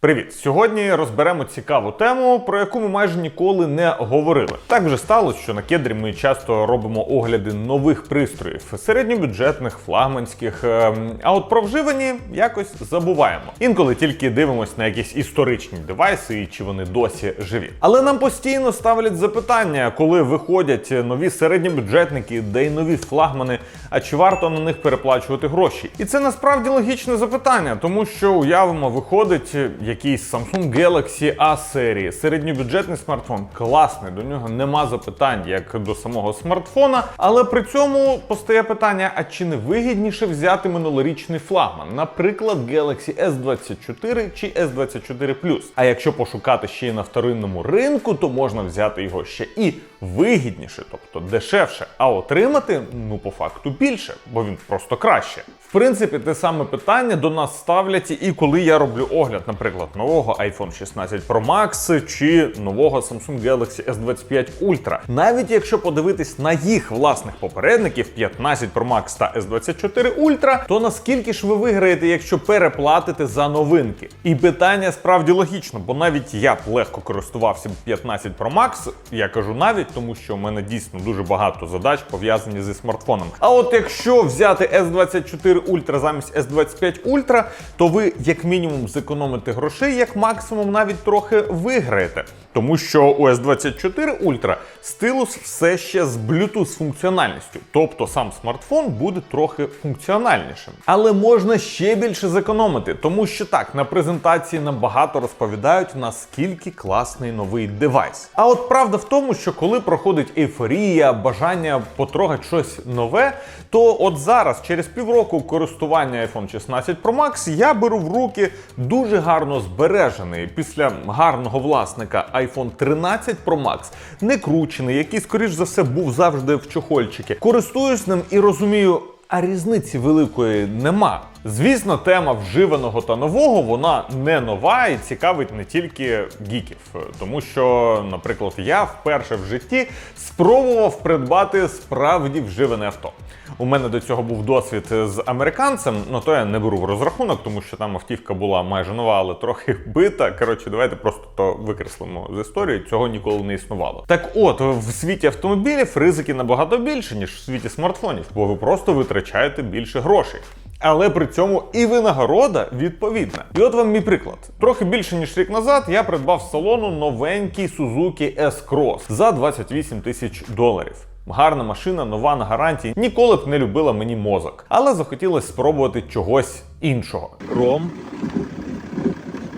Привіт! Сьогодні розберемо цікаву тему, про яку ми майже ніколи не говорили. Так вже сталося, що на кедрі ми часто робимо огляди нових пристроїв, середньобюджетних, флагманських. ем, А от про вживані якось забуваємо. Інколи тільки дивимося на якісь історичні девайси і чи вони досі живі. Але нам постійно ставлять запитання, коли виходять нові середньобюджетники, де й нові флагмани. А чи варто на них переплачувати гроші? І це насправді логічне запитання, тому що уявимо, виходить якийсь Samsung Galaxy A серії, середньобюджетний смартфон, класний, до нього нема запитань, як до самого смартфона. Але при цьому постає питання: а чи не вигідніше взяти минулорічний флагман, наприклад, Galaxy S24 чи S24 Plus? А якщо пошукати ще й на вторинному ринку, то можна взяти його ще і вигідніше, тобто дешевше, а отримати ну по факту більше, бо він просто краще. В принципі, те саме питання до нас ставлять і коли я роблю огляд, наприклад, нового iPhone 16 Pro Max чи нового Samsung Galaxy S25 Ultra. Навіть якщо подивитись на їх власних попередників 15 Pro Max та S24 Ultra, то наскільки ж ви виграєте, якщо переплатите за новинки? І питання справді логічно, бо навіть я б легко користувався 15 Pro Max, я кажу навіть, тому що в мене дійсно дуже багато задач пов'язані зі смартфоном. А от якщо взяти S24 Ultra замість S25 Ultra, то ви як мінімум зекономите грошей, як максимум навіть трохи виграєте. Тому що у S24 Ultra стилус все ще з Bluetooth функціональністю, тобто сам смартфон буде трохи функціональнішим. Але можна ще більше зекономити, тому що так на презентації нам багато розповідають, наскільки класний новий девайс. А от правда в тому, що коли проходить ейфорія, бажання потрогати щось нове, то от зараз, через півроку користування iPhone 16 Pro Max, я беру в руки дуже гарно збережений після гарного власника iPhone 13 Pro Max, не кручений, який, скоріш за все, був завжди в чохольчики. Користуюсь ним і розумію. А різниці великої нема. Звісно, тема вживаного та нового вона не нова і цікавить не тільки гіків, тому що, наприклад, я вперше в житті спробував придбати справді вживане авто. У мене до цього був досвід з американцем, ну то я не беру в розрахунок, тому що там автівка була майже нова, але трохи бита. Коротше, давайте просто то викреслимо з історії. Цього ніколи не існувало. Так от, в світі автомобілів ризики набагато більше, ніж в світі смартфонів, бо ви просто витрачаєте більше грошей. Але при цьому і винагорода відповідна. І от вам мій приклад. Трохи більше ніж рік назад я придбав з салону новенький Suzuki S-Cross за 28 тисяч доларів. Гарна машина, нова на гарантії. Ніколи б не любила мені мозок, але захотілося спробувати чогось іншого. Ром.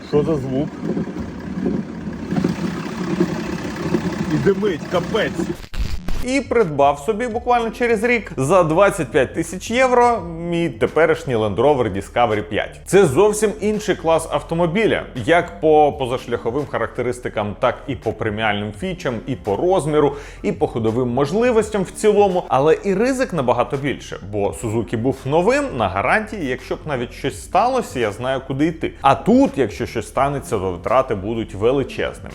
Що за звук? І димить, капець. І придбав собі буквально через рік за 25 тисяч євро мій теперішній Land Rover Discovery 5. Це зовсім інший клас автомобіля, як по позашляховим характеристикам, так і по преміальним фічам, і по розміру, і по ходовим можливостям в цілому. Але і ризик набагато більше, бо Suzuki був новим на гарантії. Якщо б навіть щось сталося, я знаю, куди йти. А тут, якщо щось станеться, то витрати будуть величезними.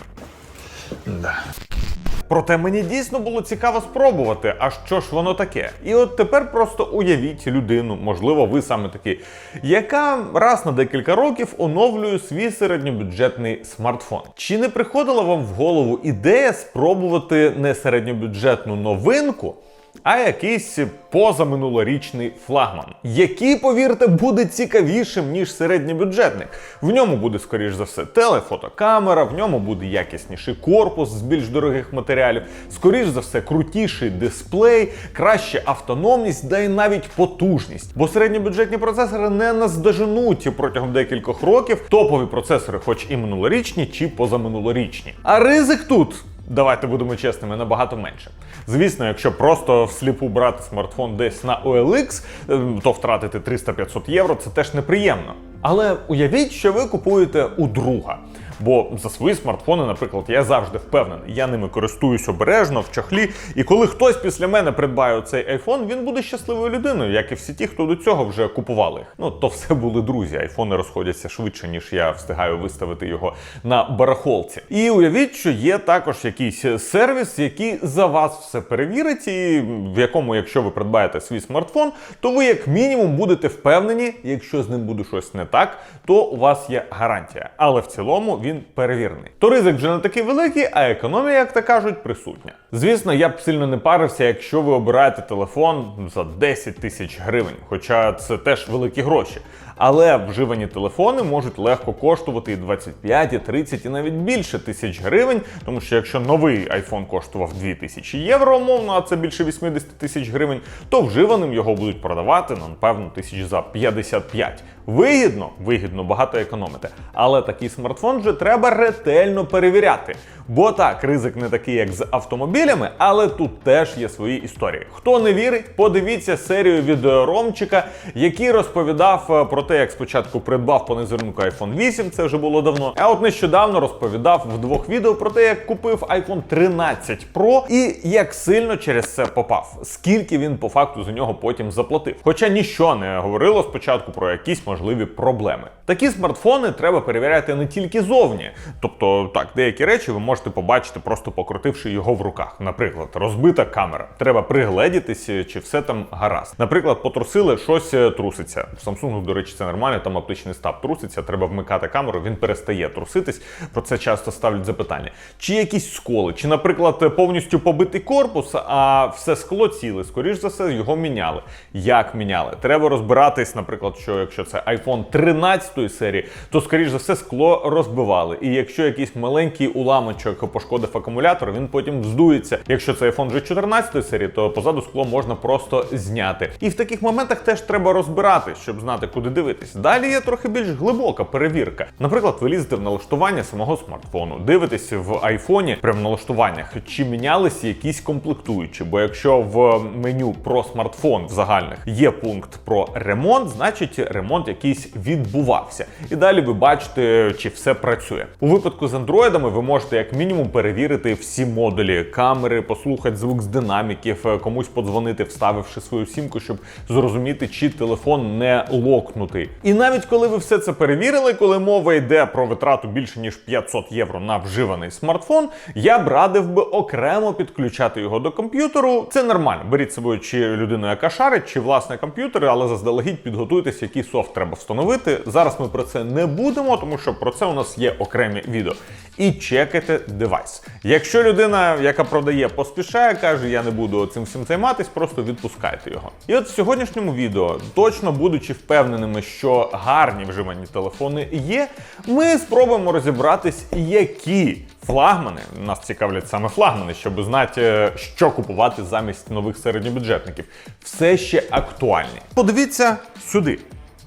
Проте мені дійсно було цікаво спробувати, а що ж воно таке. І от тепер просто уявіть людину, можливо, ви саме такі, яка раз на декілька років оновлює свій середньобюджетний смартфон. Чи не приходила вам в голову ідея спробувати не середньобюджетну новинку? А якийсь позаминулорічний флагман, який, повірте, буде цікавішим ніж середньобюджетник. В ньому буде, скоріш за все, телефотокамера, в ньому буде якісніший корпус з більш дорогих матеріалів, скоріш за все, крутіший дисплей, краща автономність, да й навіть потужність. Бо середньобюджетні процесори не наздоженуть протягом декількох років топові процесори, хоч і минулорічні, чи позаминулорічні. А ризик тут. Давайте будемо чесними, набагато менше. Звісно, якщо просто всліпу брати смартфон десь на OLX, ем, то втратити 300-500 євро це теж неприємно. Але уявіть, що ви купуєте у друга. Бо за свої смартфони, наприклад, я завжди впевнений, я ними користуюсь обережно в чохлі. І коли хтось після мене придбає цей айфон, він буде щасливою людиною, як і всі ті, хто до цього вже купували їх. Ну то все були друзі. Айфони розходяться швидше, ніж я встигаю виставити його на барахолці. І уявіть, що є також якийсь сервіс, який за вас все перевірить, і в якому, якщо ви придбаєте свій смартфон, то ви як мінімум будете впевнені, якщо з ним буде щось не так, то у вас є гарантія. Але в цілому він перевірений. То ризик вже не такий великий, а економія, як то кажуть, присутня. Звісно, я б сильно не парився, якщо ви обираєте телефон за 10 тисяч гривень, хоча це теж великі гроші. Але вживані телефони можуть легко коштувати і 25, і 30, і навіть більше тисяч гривень, тому що якщо новий iPhone коштував 2000 євро, умовно, а це більше 80 тисяч гривень, то вживаним його будуть продавати, ну, напевно, тисяч за 55. Вигідно, вигідно, багато економити. Але такий смартфон вже треба ретельно перевіряти. Бо так, ризик не такий, як з автомобілями, але тут теж є свої історії. Хто не вірить, подивіться серію від е, Ромчика, який розповідав е, про те, як спочатку придбав по незерунку iPhone 8, це вже було давно. А от нещодавно розповідав в двох відео про те, як купив iPhone 13 Pro і як сильно через це попав. Скільки він по факту за нього потім заплатив. Хоча нічого не говорило спочатку про якісь можливі проблеми. Такі смартфони треба перевіряти не тільки зовні. Тобто, так, деякі речі ви можете побачити, просто покрутивши його в руках. Наприклад, розбита камера. Треба пригледітися, чи все там гаразд. Наприклад, потрусили, щось е, труситься. В Samsung, до речі, це нормально, там оптичний стаб труситься, треба вмикати камеру, він перестає труситись. Про це часто ставлять запитання. Чи якісь сколи, чи, наприклад, повністю побитий корпус, а все скло ціле, скоріш за все, його міняли. Як міняли? Треба розбиратись, наприклад, що якщо це iPhone 13 серії, то скоріш за все скло розбивали. І якщо якийсь маленький уламочок пошкодив акумулятор, він потім вздується. Якщо це iPhone вже 14 серії, то позаду скло можна просто зняти. І в таких моментах теж треба розбиратись, щоб знати, куди дивитись. Далі є трохи більш глибока перевірка. Наприклад, ви лізете в налаштування самого смартфону, дивитесь в айфоні, прямо в налаштуваннях, чи мінялися якісь комплектуючі. Бо якщо в меню про смартфон в загальних є пункт про ремонт, значить ремонт якийсь відбувався. І далі ви бачите, чи все працює. У випадку з андроїдами ви можете як мінімум перевірити всі модулі камери, послухати звук з динаміків, е, комусь подзвонити, вставивши свою сімку, щоб зрозуміти, чи телефон не локнутий. І навіть коли ви все це перевірили, коли мова йде про витрату більше ніж 500 євро на вживаний смартфон, я б радив би окремо підключати його до комп'ютеру. Це нормально. Беріть собою чи людину, яка шарить, чи власне комп'ютер, але заздалегідь підготуйтесь, який софт треба встановити. Зараз ми про це не будемо, тому що про це у нас є окремі відео. І чекайте девайс. Якщо людина, яка продає, поспішає, каже, я не буду цим всім займатись, просто відпускайте його. І от в сьогоднішньому відео, точно будучи впевненими, що гарні вживані телефони є, ми спробуємо розібратись, які флагмани нас цікавлять саме флагмани, щоб знати, е, що купувати замість нових середньобюджетників. Все ще актуальні. Подивіться сюди.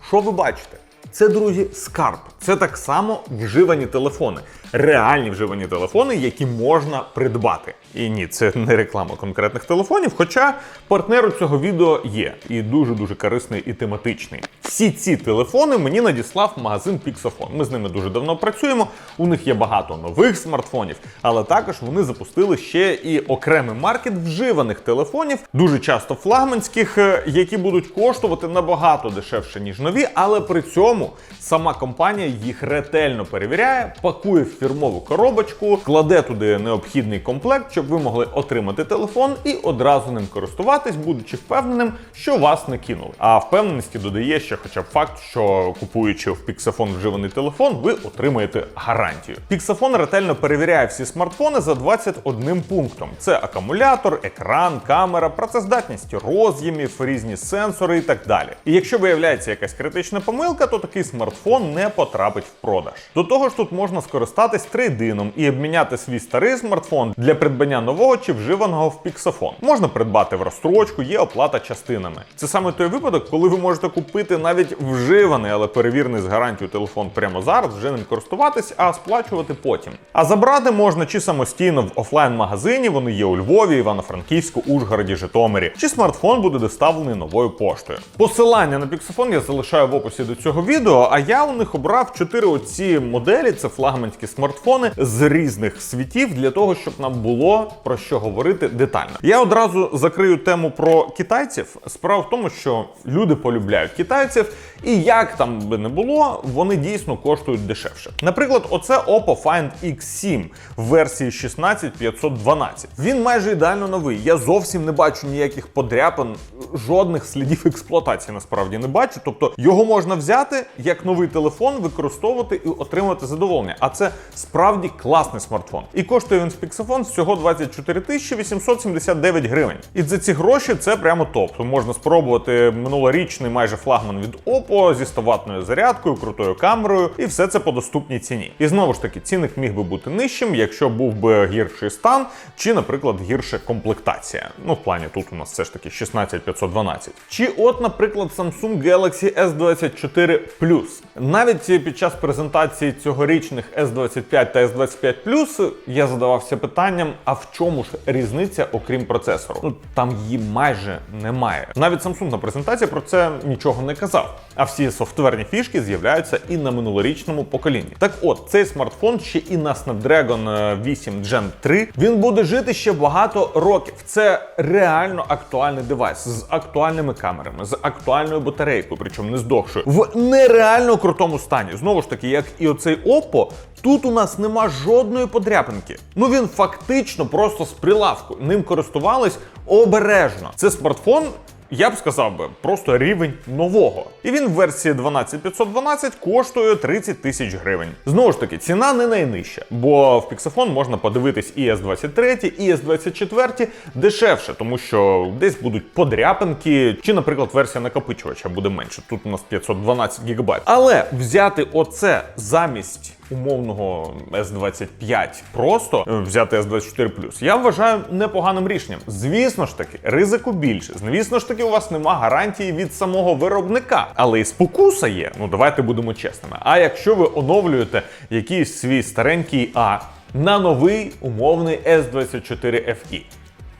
Що ви бачите? Це, друзі, скарб. Це так само вживані телефони. Реальні вживані телефони, які можна придбати. І ні, це не реклама конкретних телефонів, хоча партнер у цього відео є і дуже-дуже корисний і тематичний. Всі ці телефони мені надіслав магазин Pixofon. Ми з ними дуже давно працюємо. У них є багато нових смартфонів, але також вони запустили ще і окремий маркет вживаних телефонів, дуже часто флагманських, е, які будуть коштувати набагато дешевше, ніж нові, але при цьому сама компанія їх ретельно перевіряє, пакує в фірмову коробочку, кладе туди необхідний комплект, щоб ви могли отримати телефон і одразу ним користуватись, будучи впевненим, що вас не кинули. А впевненості додає ще хоча б факт, що купуючи в Pixafon вживаний телефон, ви отримаєте гарантію. Pixafon ретельно перевіряє всі смартфони за 21 пунктом: це акумулятор, екран, камера, працездатність роз'ємів, різні сенсори і так далі. І якщо виявляється якась критична помилка, то такий смартфон не потрапить в продаж. До того ж, тут можна скористатись трейдином і обміняти свій старий смартфон для придбання нового чи вживаного в Pixafon. Можна придбати в розстрочку, є оплата частинами. Це саме той випадок, коли ви можете купити навіть вживаний, але перевірений з гарантією телефон прямо зараз, вже ним користуватись, а сплачувати потім. А забрати можна чи самостійно в офлайн-магазині, вони є у Львові, Івано-Франківську, Ужгороді, Житомирі, чи смартфон буде доставлений новою поштою. Посилання на Pixafon я залишаю в описі до цього відео, а я у них обрав чотири оці моделі, це флагманські смартфони з різних світів для того, щоб нам було про що говорити детально. Я одразу закрию тему про китайців. Справа в тому, що люди полюбляють китайців, і як там би не було, вони дійсно коштують дешевше. Наприклад, оце Oppo Find X7 в версії 16512. Він майже ідеально новий. Я зовсім не бачу ніяких подряпин, жодних слідів експлуатації насправді не бачу. Тобто його можна взяти, як новий телефон використовувати і отримувати задоволення. А це справді класний смартфон. І коштує він з Pixelphone всього 24 879 гривень. І за ці гроші це прямо топ. Можна спробувати минулорічний майже флагман від Oppo зі 100-ваттною зарядкою, крутою камерою, і все це по доступній ціні. І знову ж таки, цінник міг би бути нижчим, якщо був би гірший стан, чи, наприклад, гірша комплектація. Ну, в плані тут у нас все ж таки 16512. Чи от, наприклад, Samsung Galaxy S24 Plus. Навіть під час презентації цьогорічних S25 та S25 Plus я задавався питанням: а в чому ж різниця, окрім процесору? Ну там її майже немає. Навіть Samsung на презентації про це нічого не казав. А всі софтверні фішки з'являються і на минулорічному поколінні. Так от, цей смартфон ще і на Snapdragon 8 Gen 3. Він буде жити ще багато років. Це реально актуальний девайс з актуальними камерами, з актуальною батарейкою, причому не здохшою, в нереально крутому стані. Знову ж таки, як і оцей Oppo, тут у нас нема жодної подряпинки. Ну він фактично просто з прилавку. Ним користувались обережно. Це смартфон. Я б сказав би, просто рівень нового. І він в версії 12512 коштує 30 тисяч гривень. Знову ж таки, ціна не найнижча, бо в Pixelphone можна подивитись і S23, і S24 дешевше, тому що десь будуть подряпинки, чи, наприклад, версія накопичувача буде менше. Тут у нас 512 ГБ. Але взяти оце замість умовного S25 просто е, взяти S24 я вважаю непоганим рішенням. Звісно ж таки, ризику більше. Звісно ж таки, у вас нема гарантії від самого виробника, але і спокуса є. Ну давайте будемо чесними. А якщо ви оновлюєте якийсь свій старенький А на новий умовний S24 FE,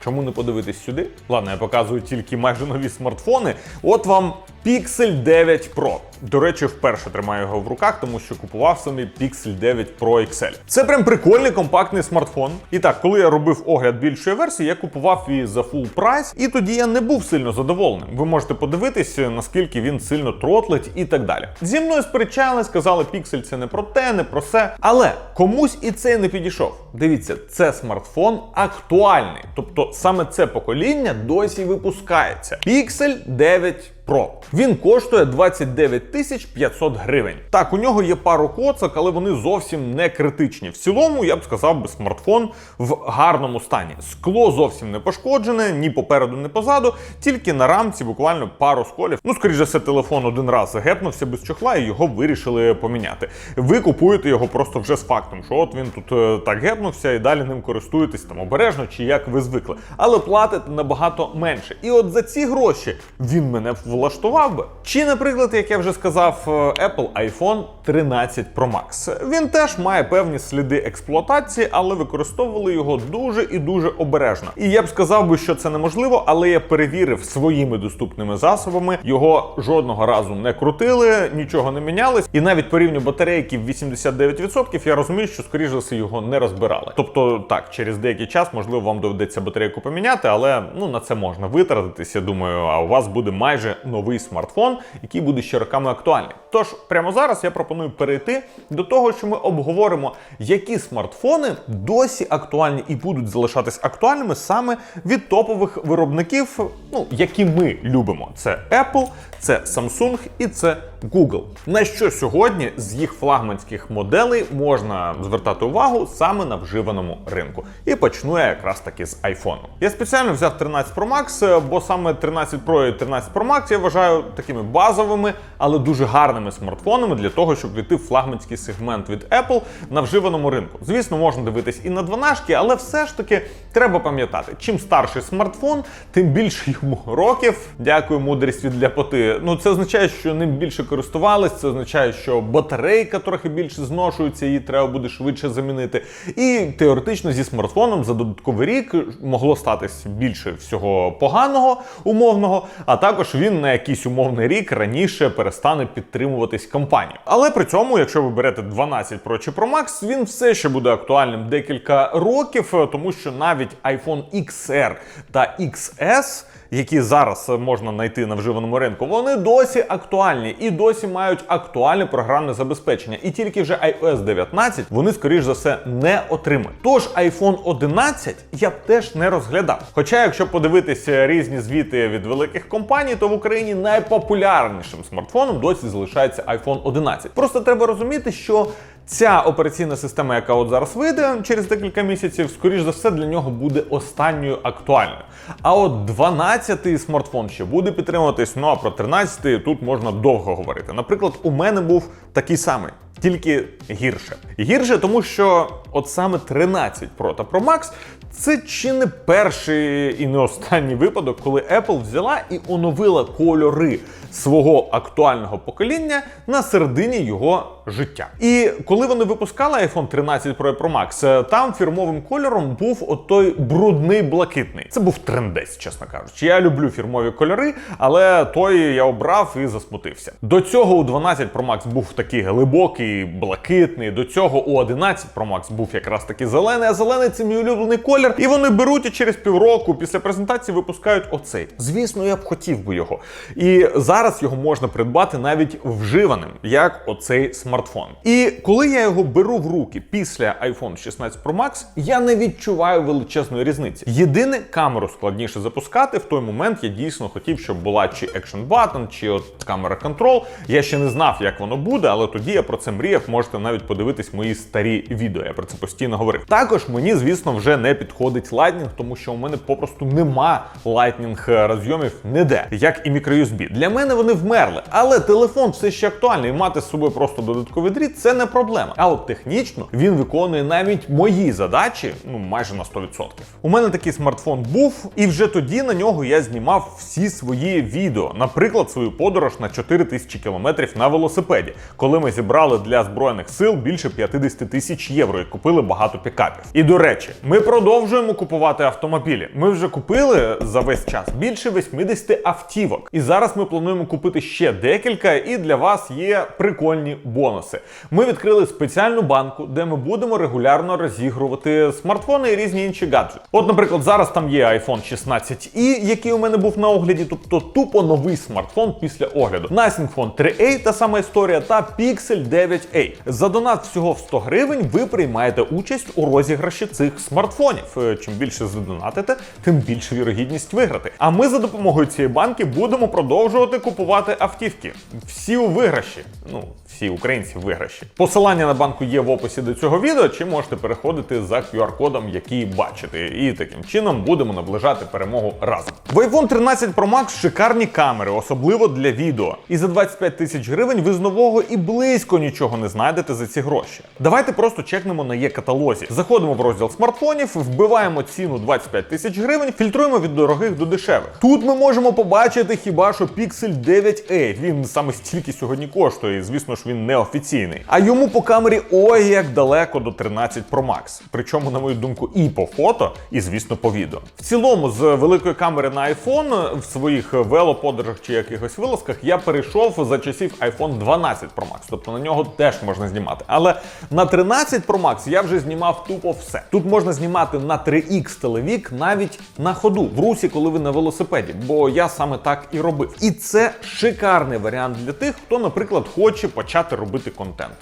Чому не подивитись сюди? Ладно, я показую тільки майже нові смартфони. От вам Pixel 9 Pro. До речі, вперше тримаю його в руках, тому що купував самі Pixel 9 Pro XL. Це прям прикольний компактний смартфон. І так, коли я робив огляд більшої версії, я купував її за full прайс, і тоді я не був сильно задоволеним. Ви можете подивитись, наскільки він сильно тротлить і так далі. Зі мною сперечали, сказали, Pixel це не про те, не про все. Але комусь і це не підійшов. Дивіться, це смартфон актуальний. Тобто саме це покоління досі випускається. Pixel 9 Pro. Він коштує 29 тисяч 500 гривень. Так, у нього є пару коцок, але вони зовсім не критичні. В цілому, я б сказав би, смартфон в гарному стані. Скло зовсім не пошкоджене, ні попереду, ні позаду, тільки на рамці буквально пару сколів. Ну, скоріш за все, телефон один раз гепнувся без чохла і його вирішили поміняти. Ви купуєте його просто вже з фактом, що от він тут е, так гепнувся і далі ним користуєтесь там обережно чи як ви звикли. Але платите набагато менше. І от за ці гроші він мене влаштував би. Чи, наприклад, як я вже сказав, е, Apple iPhone 13 Pro Max. Він теж має певні сліди експлуатації, але використовували його дуже і дуже обережно. І я б сказав би, що це неможливо, але я перевірив своїми доступними засобами. Його жодного разу не крутили, нічого не мінялось. І навіть по рівню батарейки в 89% я розумію, що скоріш за все його не розбирали. Тобто, так, через деякий час, можливо, вам доведеться батарейку поміняти, але ну на це можна витратитись. Я думаю, а у вас буде майже новий смартфон, який буде ще роками актуальний. Тож прямо зараз я пропоную перейти до того, що ми обговоримо, які смартфони досі актуальні і будуть залишатись актуальними саме від топових виробників, ну які ми любимо. Це Apple, це Samsung і це Google. На що сьогодні з їх флагманських моделей можна звертати увагу саме на вживаному ринку. І почну я якраз таки з iPhone. Я спеціально взяв 13 Pro Max, бо саме 13 Pro і 13 Pro Max я вважаю такими базовими, але дуже гарними смартфонами для того, щоб війти в флагманський сегмент від Apple на вживаному ринку. Звісно, можна дивитись і на 12, але все ж таки треба пам'ятати, чим старший смартфон, тим більше йому років. Дякую, мудрість від ляпоти. Ну це означає, що ним більше користувались, це означає, що батарейка трохи більше зношується, її треба буде швидше замінити. І теоретично зі смартфоном за додатковий рік могло статись більше всього поганого умовного, а також він на якийсь умовний рік раніше перестане підтримуватись компанією. Але при цьому, якщо ви берете 12 Pro чи Pro Max, він все ще буде актуальним декілька років, тому що навіть iPhone XR та XS які зараз е, можна знайти на вживаному ринку, вони досі актуальні і досі мають актуальне програмне забезпечення. І тільки вже iOS 19 вони, скоріш за все, не отримають. Тож iPhone 11 я б теж не розглядав. Хоча, якщо подивитися різні звіти від великих компаній, то в Україні найпопулярнішим смартфоном досі залишається iPhone 11. Просто треба розуміти, що Ця операційна система, яка от зараз вийде через декілька місяців, скоріш за все, для нього буде останньою актуальною. А от 12-й смартфон ще буде підтримуватись. Ну а про 13-й тут можна довго говорити. Наприклад, у мене був такий самий. Тільки гірше. Гірше, тому що от саме 13 Pro та Pro Max це чи не перший і не останній випадок, коли Apple взяла і оновила кольори свого актуального покоління на середині його життя. І коли вони випускали iPhone 13 Pro Pro Max, е, там фірмовим кольором був отой брудний блакитний. Це був трендець, чесно кажучи. Я люблю фірмові кольори, але той я обрав і засмутився. До цього у 12 Pro Max був такий глибокий, блакитний. До цього у 11 Pro Max був якраз таки зелений, а зелений це мій улюблений колір. І вони беруть і через півроку після презентації випускають оцей. Звісно, я б хотів би його. І зараз його можна придбати навіть вживаним, як оцей смартфон. І коли я його беру в руки після iPhone 16 Pro Max, я не відчуваю величезної різниці. Єдине, камеру складніше запускати. В той момент я дійсно хотів, щоб була чи Action Button, чи от камера Control. Я ще не знав, як воно буде, але тоді я про це мріяв. Можете навіть подивитись мої старі відео. Я про це постійно говорив. Також мені, звісно, вже не підходить Lightning, тому що у мене попросту нема Lightning розйомів ніде, як і microUSB. Для мене вони вмерли, але телефон все ще актуальний. і Мати з собою просто додатковий дріт це не проблема. А от технічно він виконує навіть мої задачі, ну майже на 100%. У мене такий смартфон був, і вже тоді на нього я знімав всі свої відео. Наприклад, свою подорож на 4000 кілометрів на велосипеді, коли ми зібрали для збройних сил більше 50 тисяч євро і купили багато пікапів. І до речі, ми продовжуємо купувати автомобілі. Ми вже купили за весь час більше 80 автівок. І зараз ми плануємо купити ще декілька, і для вас є прикольні бонуси. Ми відкрили спеціальну банку, де ми будемо регулярно розігрувати смартфони і різні інші гаджети. От, наприклад, зараз там є iPhone 16i, який у мене був на огляді, тобто тупо новий смартфон після огляду. Nothing Phone 3A, та сама історія, та Pixel 9a. За донат всього в 100 гривень ви приймаєте участь у розіграші цих смартфонів. Е, Чим більше задонатите, тим більше вірогідність виграти. А ми за допомогою цієї банки будемо продовжувати купувати автівки. Всі у виграші. Ну, всі українці в виграші. Посилання на банку є в описі до цього відео, чи можете переходити за QR-кодом, який бачите. І таким чином будемо наближати перемогу разом. В iPhone 13 Pro Max шикарні камери, особливо для відео. І за 25 тисяч гривень ви з нового і близько нічого не знайдете за ці гроші. Давайте просто чекнемо на є каталозі. Заходимо в розділ смартфонів, вбиваємо ціну 25 тисяч гривень, фільтруємо від дорогих до дешевих. Тут ми можемо побачити хіба що Pixel 9a. Він саме стільки сьогодні коштує. і, Звісно ж, він не офіційний. А йому по камері ой як далеко до 13 Pro Max. Причому, на мою думку, і по фото, і звісно, по відео. В цілому, з великої камери на iPhone в своїх велоподорожах чи якихось вилазках я перейшов за часів iPhone 12 Pro Max. Тобто на нього теж можна знімати. Але на 13 Pro Max я вже знімав тупо все. Тут можна знімати на 3X телевік навіть на ходу в русі, коли ви на велосипеді, бо я саме так і робив. І це шикарний варіант для тих, хто, наприклад, хоче почати робити контент.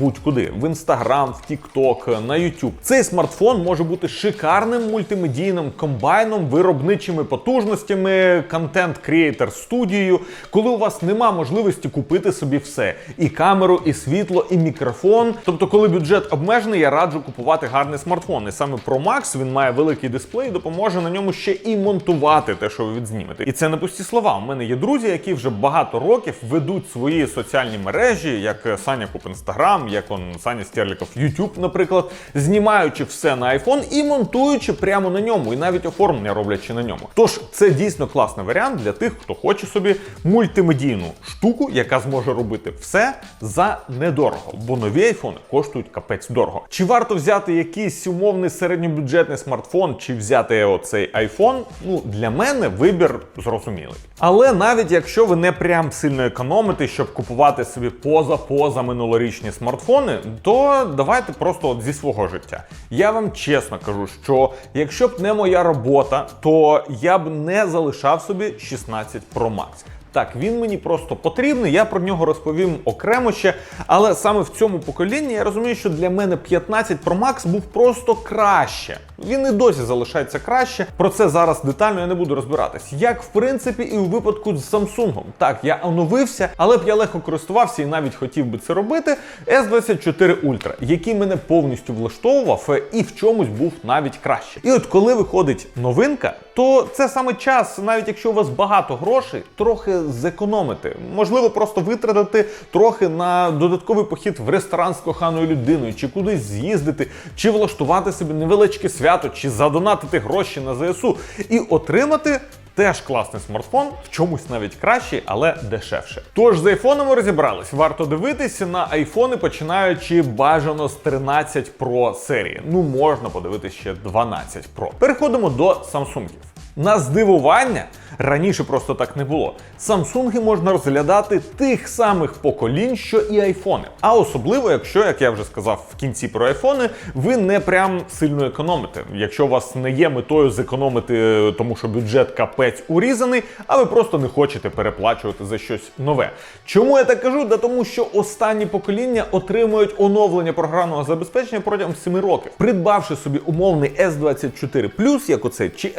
Будь-куди в Instagram, в TikTok, на YouTube. Цей смартфон може бути шикарним мультимедійним комбайном, виробничими потужностями, контент креатор студією, коли у вас нема можливості купити собі все: і камеру, і світло, і мікрофон. Тобто, коли бюджет обмежений, я раджу купувати гарний смартфон. І саме Pro Max він має великий дисплей, допоможе на ньому ще і монтувати те, що ви відзнімете. І це не пусті слова. У мене є друзі, які вже багато років ведуть свої соціальні мережі, як Саня Куп Інстаграм, як он Саня Стерліков Ютуб, наприклад, знімаючи все на iPhone і монтуючи прямо на ньому, і навіть оформлення роблячи на ньому. Тож це дійсно класний варіант для тих, хто хоче собі мультимедійну штуку, яка зможе робити все за недорого, бо нові айфони коштують капець дорого. Чи варто взяти якийсь умовний середньобюджетний смартфон, чи взяти оцей iPhone? Ну для мене вибір зрозумілий. Але навіть якщо ви не прям сильно економите, щоб купувати собі поза поза минулорічні смартфони, то давайте просто от зі свого життя. Я вам чесно кажу, що якщо б не моя робота, то я б не залишав собі 16 Pro Max. Так, він мені просто потрібний, я про нього розповім окремо ще. Але саме в цьому поколінні я розумію, що для мене 15 Pro Max був просто краще. Він і досі залишається краще. Про це зараз детально я не буду розбиратись. Як в принципі і у випадку з Samsung. Так, я оновився, але б я легко користувався і навіть хотів би це робити. S24 Ultra, який мене повністю влаштовував е, і в чомусь був навіть краще. І от коли виходить новинка, то це саме час, навіть якщо у вас багато грошей, трохи зекономити. Можливо, просто витратити трохи на додатковий похід в ресторан з коханою людиною, чи кудись з'їздити, чи влаштувати собі невеличке свято, чи задонатити гроші на ЗСУ і отримати. Теж класний смартфон, в чомусь навіть кращий, але дешевше. Тож з айфонами розібрались. Варто дивитися на айфони, починаючи бажано з 13 Pro серії. Ну можна подивитися ще 12 Pro. Переходимо до Samsung. На здивування раніше просто так не було. Самсунги можна розглядати тих самих поколінь, що і айфони. А особливо, якщо, як я вже сказав в кінці про айфони, ви не прям сильно економите. Якщо у вас не є метою зекономити, е, тому що бюджет капець урізаний, а ви просто не хочете переплачувати за щось нове. Чому я так кажу? Да тому що останні покоління отримують оновлення програмного забезпечення протягом 7 років. Придбавши собі умовний S24 як оцей, чи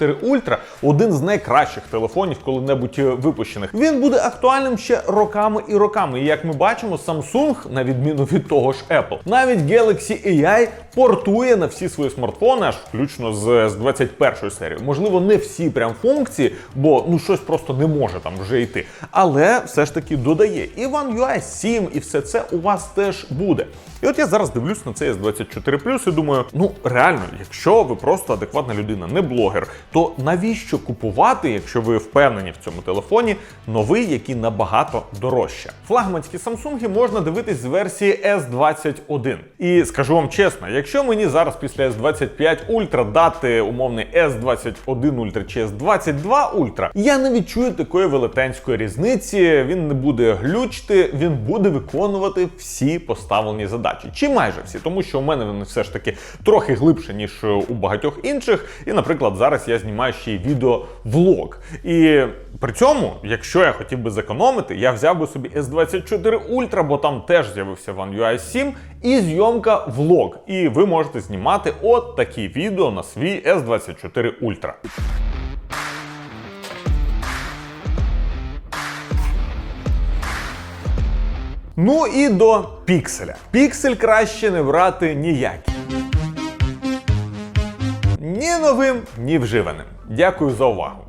S24 Ultra, один з найкращих телефонів коли-небудь е, випущених, він буде актуальним ще роками і роками. І як ми бачимо, Samsung, на відміну від того ж Apple, навіть Galaxy AI портує на всі свої смартфони, аж включно з, з 21 серією. Можливо, не всі прям функції, бо ну щось просто не може там вже йти. Але все ж таки додає і One UI 7, і все це у вас теж буде. І от я зараз дивлюсь на цей S24 і думаю, ну реально, якщо ви просто адекватна людина, не блогер, то навіщо купувати, якщо ви впевнені в цьому телефоні, новий, який набагато дорожче? Флагманські Samsung можна дивитись з версії S21. І скажу вам чесно, якщо мені зараз після S25 Ultra дати умовний S21 Ultra чи S22 Ultra, я не відчую такої велетенської різниці. Він не буде глючити, він буде виконувати всі поставлені задачі, чи майже всі, тому що у мене вони все ж таки трохи глибше, ніж у багатьох інших. І, наприклад, зараз я знімаю ще й відео-влог. І при цьому, якщо я хотів би зекономити, я взяв би собі S24 Ultra, бо там теж з'явився One UI 7 і зйомка влог. І ви можете знімати от такі відео на свій S24 Ultra. Ну і до пікселя. Піксель краще не брати ніякий. Ні новим, ні вживаним. Дякую за увагу.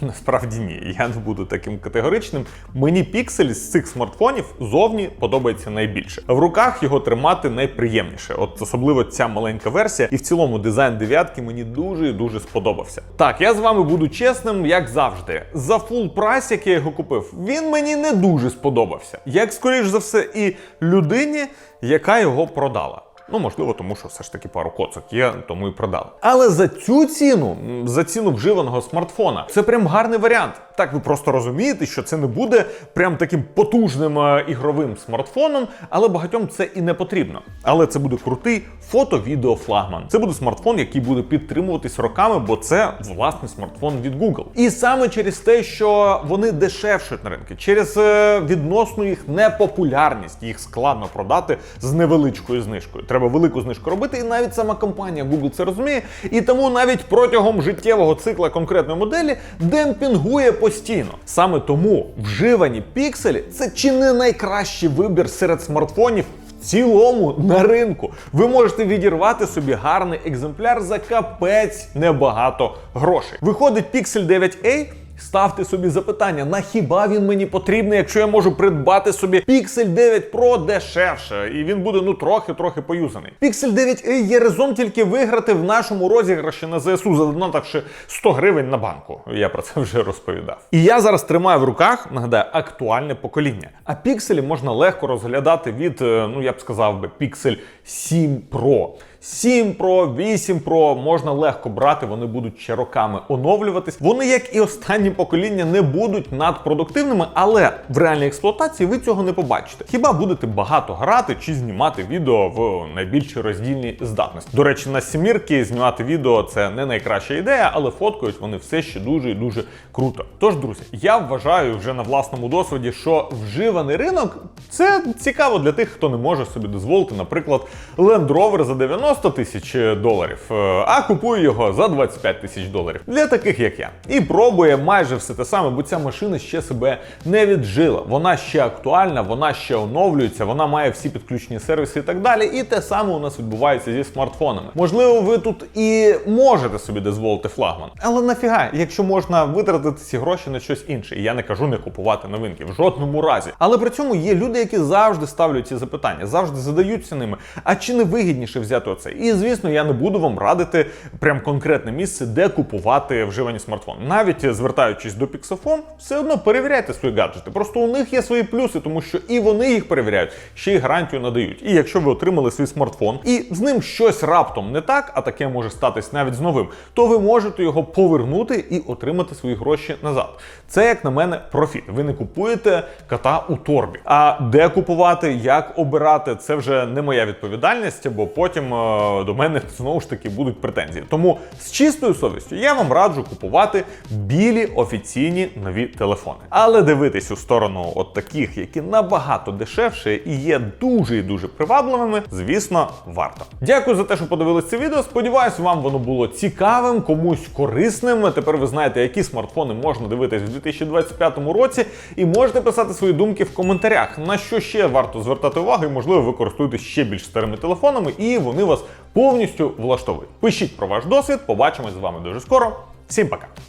Насправді ні, я не буду таким категоричним. Мені піксель з цих смартфонів зовні подобається найбільше. В руках його тримати найприємніше. От особливо ця маленька версія, і в цілому дизайн дев'ятки мені дуже і дуже сподобався. Так, я з вами буду чесним, як завжди. За фул прайс, як я його купив, він мені не дуже сподобався. Як скоріш за все, і людині, яка його продала. Ну, можливо, тому що все ж таки пару коцок є, тому і продали. Але за цю ціну, за ціну вживаного смартфона, це прям гарний варіант. Так, ви просто розумієте, що це не буде прям таким потужним е, ігровим смартфоном, але багатьом це і не потрібно. Але це буде крутий фото-відео флагман. Це буде смартфон, який буде підтримуватись роками, бо це власний смартфон від Google. І саме через те, що вони дешевшують на ринку, через е, відносну їх непопулярність, їх складно продати з невеличкою знижкою. Треба велику знижку робити, і навіть сама компанія Google це розуміє. І тому навіть протягом життєвого цикла конкретної моделі демпінгує постійно. Саме тому вживані пікселі це чи не найкращий вибір серед смартфонів. Цілому на ринку ви можете відірвати собі гарний екземпляр за капець небагато грошей. Виходить Pixel 9a. Ставте собі запитання, на хіба він мені потрібний, якщо я можу придбати собі Pixel 9 Pro дешевше, і він буде ну трохи-трохи поюзаний. Pixel 9a є резон тільки виграти в нашому розіграші на ЗСУ, задонативши 100 гривень на банку. Я про це вже розповідав. І я зараз тримаю в руках, нагадаю, актуальне покоління. А пікселі можна легко розглядати від, е, ну я б сказав би, Pixel 7 Pro. 7 Pro, 8 Pro можна легко брати, вони будуть ще роками оновлюватись. Вони, як і останні покоління, не будуть надпродуктивними, але в реальній експлуатації ви цього не побачите. Хіба будете багато грати чи знімати відео в найбільшій роздільній здатності? До речі, на сімірки знімати відео це не найкраща ідея, але фоткають вони все ще дуже і дуже круто. Тож, друзі, я вважаю вже на власному досвіді, що вживаний ринок це цікаво для тих, хто не може собі дозволити, наприклад, Land Rover за 90 тисяч доларів, е, а купує його за 25 тисяч доларів. Для таких як я. І пробує майже все те саме, бо ця машина ще себе не віджила. Вона ще актуальна, вона ще оновлюється, вона має всі підключені сервіси і так далі. І те саме у нас відбувається зі смартфонами. Можливо, ви тут і можете собі дозволити флагман. Але нафіга, якщо можна витратити ці гроші на щось інше. І я не кажу не купувати новинки в жодному разі. Але при цьому є люди, які завжди ставлять ці запитання, завжди задаються ними. А чи не вигідніше взяти оце? І звісно, я не буду вам радити прям конкретне місце, де купувати вживані смартфони. Навіть звертаючись до Pixelphone, все одно перевіряйте свої гаджети. Просто у них є свої плюси, тому що і вони їх перевіряють, ще й гарантію надають. І якщо ви отримали свій смартфон, і з ним щось раптом не так, а таке може статись навіть з новим, то ви можете його повернути і отримати свої гроші назад. Це, як на мене, профіт. Ви не купуєте кота у торбі. А де купувати, як обирати, це вже не моя відповідальність, бо потім е, до мене знову ж таки будуть претензії. Тому з чистою совістю я вам раджу купувати білі офіційні нові телефони. Але дивитись у сторону от таких, які набагато дешевше і є дуже і дуже привабливими, звісно, варто. Дякую за те, що подивились це відео. Сподіваюсь, вам воно було цікавим, комусь корисним. Тепер ви знаєте, які смартфони можна дивитись в 2025 році, і можете писати свої думки в коментарях, на що ще варто звертати увагу, і можливо ви користуєтесь ще більш старими телефонами, і вони вас повністю влаштовує. Пишіть про ваш досвід. Побачимось з вами дуже скоро. Всім пока.